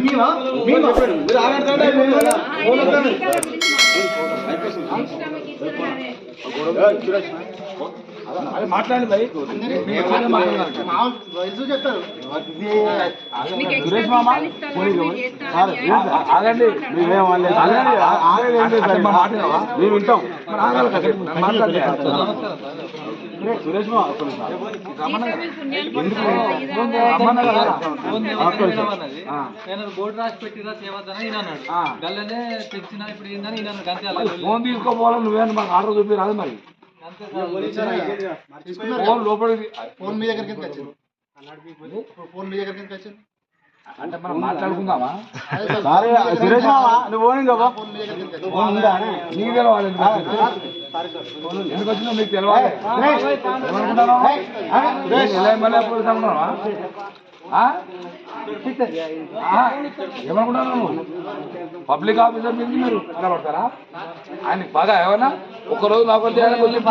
మామ మేమేం? మేము వింటాం మరి ఆగాలి కదా. మరి మాట్లాడలే. సురేష్ మామ ఒక్క నిమిషం. రమ్మన్నా కదా. ఒక్క నిమిషం. ఆ. నేను బోర్డు రాసి పెట్టిరా చేయవద్దని ఈయన అన్నాడు. గల్లనే తెచ్చిన ఇప్పుడు ఏందని ఈయన అలా ఫోన్ తీసుకోపోవాలి నువ్వేనా మాకు ఆర్డర్ చూపి రాదు మరి. ఫోన్ లోపలికి ఫోన్ మీ దగ్గరికి వచ్చింది ఫోన్ మీ దగ్గరికి వచ్చింది అంటే మనం మాట్లాడుకుందామా? సరే, సురేష్ మామ నువ్వు నీకు తెలవాలి ఎందుకు వచ్చిందో. మీకు తెలవాలి ఏమనుకుంటున్నావు? నువ్వు పబ్లిక్ ఆఫీసర్ మీద మీరు నిలబడతారా ఆయనకి బాగా ఏమన్నా ఒక్కరోజు నాకు చేయాలని కొంచెం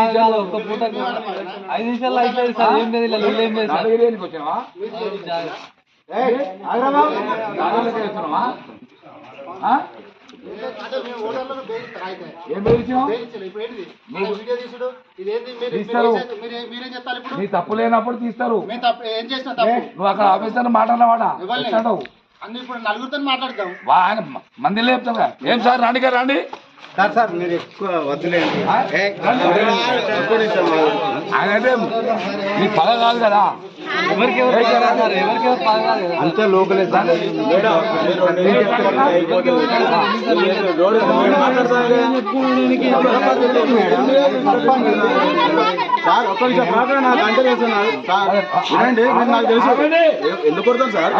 ఐదు నిమిషాల్లో అయిపోయింది సార్ ఏం లేదు ఏం లేదు సార్ వచ్చినావా చేస్తున్నావా నీ తప్పు లేనప్పుడు తీస్తారు. మేము తప్పు ఏం చేసినా తప్పు. నువ్వు అక్కడ ఆఫీసర్ మాట్లాడినవాడా? ఇవ్వాలి. అంటావు అన్ని ఇప్పుడు నలుగురితో మాట్లాడతాం వా ఆయన మ- మందిలో చెప్తాను కదా. ఏం సార్ రండి గారు రండి. సార్ సార్ మీరు ఎక్కువ వద్దులేండి. అంటే నీ పగ కాదు కదా. సార్. అంతే లోకలే సార్ సార్ ఒక్క నిమిషం నాకు అంటే చేస్తున్నారు సార్ వినండి మీరు నాకు తెలుసు ఎందుకు కొడతాను సార్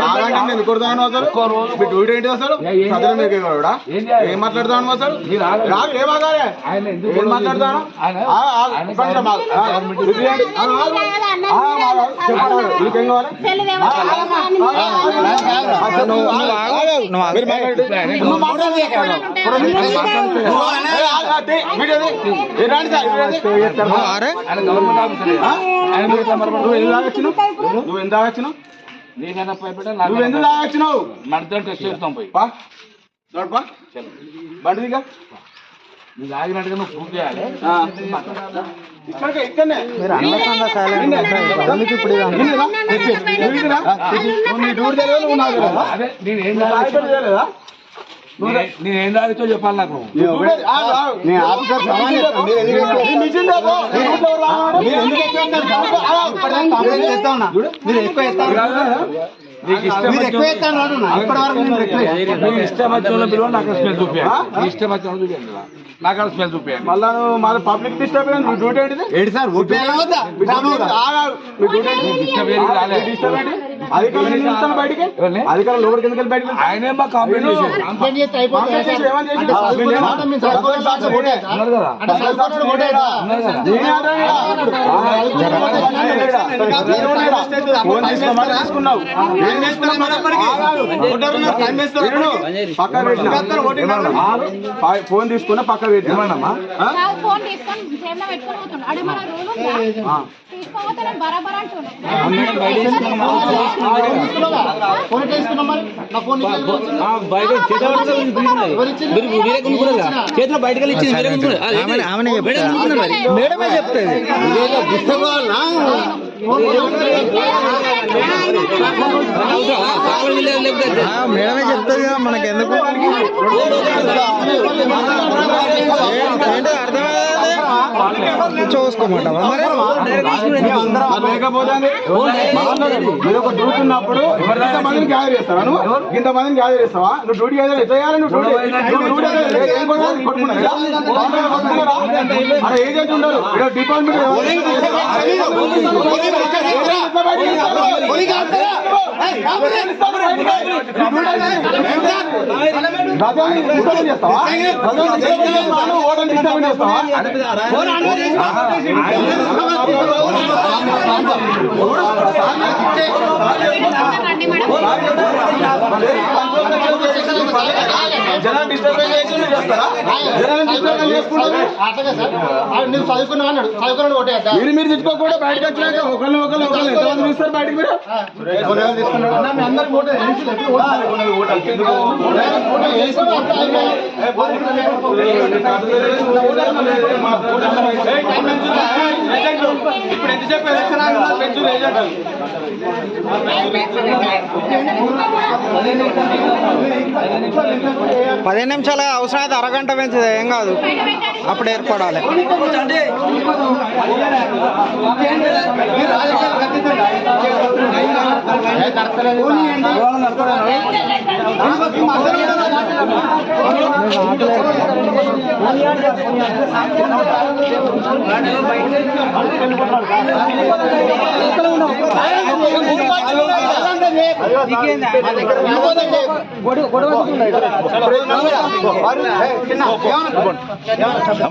ఎందుకు కొడతాను అసలు మీ డ్యూటీ ఏంటి అసలు ఏ- ఏం ప్రజల మీకు కూడా ఏం చేయాలి? ఏం మాట్లాడతాను అసలు ఏం ఆగాలి ఎందుకు ఏం మాట్లాడతాను ఆయన- కావాలి నువ్వు నువ్వు ఎందుకు దాగొచ్చినావు నువ్వు ఎందుకు భయపడ్డా నువ్వు ఎందుకు మనతో టెస్ట్ చేస్తాం పోయి పా నోడు నువ్వు ఆగినట్టుగా నువ్వు ప్రూవ్ చేయాలి ఇక్కడికే ఇక్కడనే. నీ డ్యూటీ తెలియదు నువ్వు నాకు తెలియదా? అదే నేను తాగితో చెప్పాలి? నాకు. మీరు ఎక్కువ నీకు ఇష్టం నీకు ఇష్టం వచ్చిన వాళ్ళ పిలువ నాకు స్మెల్ చూపించండి నీకు ఇష్టం వచ్చిన వాళ్ళు చూపించండి ఇలా. నాకు అక్కడ స్మెల్ చూపించండి మళ్ళా నువ్వు మన పబ్లిక్ డిస్టర్బ్ నీ డ్యూటీ ఏంటిది? ఏంటి సార్? డ్యూటీ. మీ ఏంటి. అధికారులు ఎందుకు బయటికి? అధికారులు లోపలికి ఎందుకు వెళ్ళి బయటికి? ఆయనే మా కంప్లైంట్. ఫోన్ తీసుకున్నా పక్క పెట్టి ఫోన్ తీసుకొని జేబులో పెట్టుకొని పోతుండు. అడే మన రూల్ చేతిలో బయటకు ఇచ్చింది. మేడమే చెప్తుంది మేడమే చెప్తుంది మనకి ఎందుకు చూసుకోమంటావా లేకపోతే మీరు ఒక డ్యూటీ ఉన్నప్పుడు ఇంతమందిని గ్యాదర్ చేస్తావా నువ్వు ఇంతమందిని గ్యాదర్ చేస్తావా నువ్వు డ్యూటీ గ్యాదర్ ఎట్లా చేయాలి నువ్వు డ్యూటీ ఏజెంట్ ఉండరు డిపార్ట్మెంట్ చేస్తావా జనాన్ని మీరు చేస్తారా జనాన్ని చేసుకుంటారు అట్లాగే సార్ నువ్వు అన్నాడు చదువుకున్నాడు ఒకటే మీరు మీరు బయటకు వచ్చినాక ఒకళ్ళు ఒకళ్ళు ఒకళ్ళు ఎంతమంది చూస్తారు బయటకు మీరు మీ అందరికి ఓటే వేసి లేకపోతే ఓటు ఓటు వేసి అంతా అయిపోయింది. ఇప్పుడు ఎంతసేపు ఎలక్షన్ ఆగిందా పెంచు పదిహేను నిమిషాలు అవసరం అయితే అరగంట పెంచుది ఏం కాదు. అప్పుడు ఏర్పడాలి. గొడవ